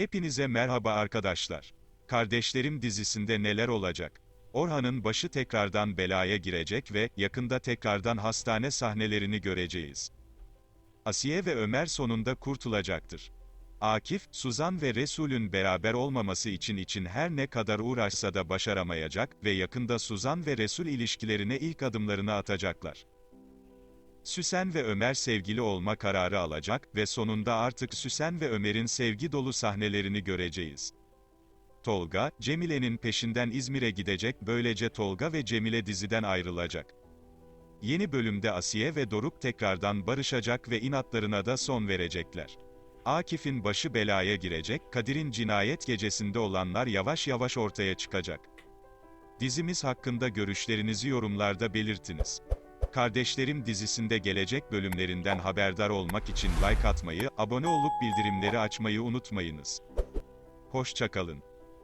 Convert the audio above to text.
Hepinize merhaba arkadaşlar. Kardeşlerim dizisinde neler olacak? Orhan'ın başı tekrardan belaya girecek ve yakında tekrardan hastane sahnelerini göreceğiz. Asiye ve Ömer sonunda kurtulacaktır. Akif, Suzan ve Resul'ün beraber olmaması için için her ne kadar uğraşsa da başaramayacak ve yakında Suzan ve Resul ilişkilerine ilk adımlarını atacaklar. Süsen ve Ömer sevgili olma kararı alacak ve sonunda artık Süsen ve Ömer'in sevgi dolu sahnelerini göreceğiz. Tolga, Cemile'nin peşinden İzmir'e gidecek böylece Tolga ve Cemile diziden ayrılacak. Yeni bölümde Asiye ve Doruk tekrardan barışacak ve inatlarına da son verecekler. Akif'in başı belaya girecek, Kadir'in cinayet gecesinde olanlar yavaş yavaş ortaya çıkacak. Dizimiz hakkında görüşlerinizi yorumlarda belirtiniz. Kardeşlerim dizisinde gelecek bölümlerinden haberdar olmak için like atmayı, abone olup bildirimleri açmayı unutmayınız. Hoşçakalın.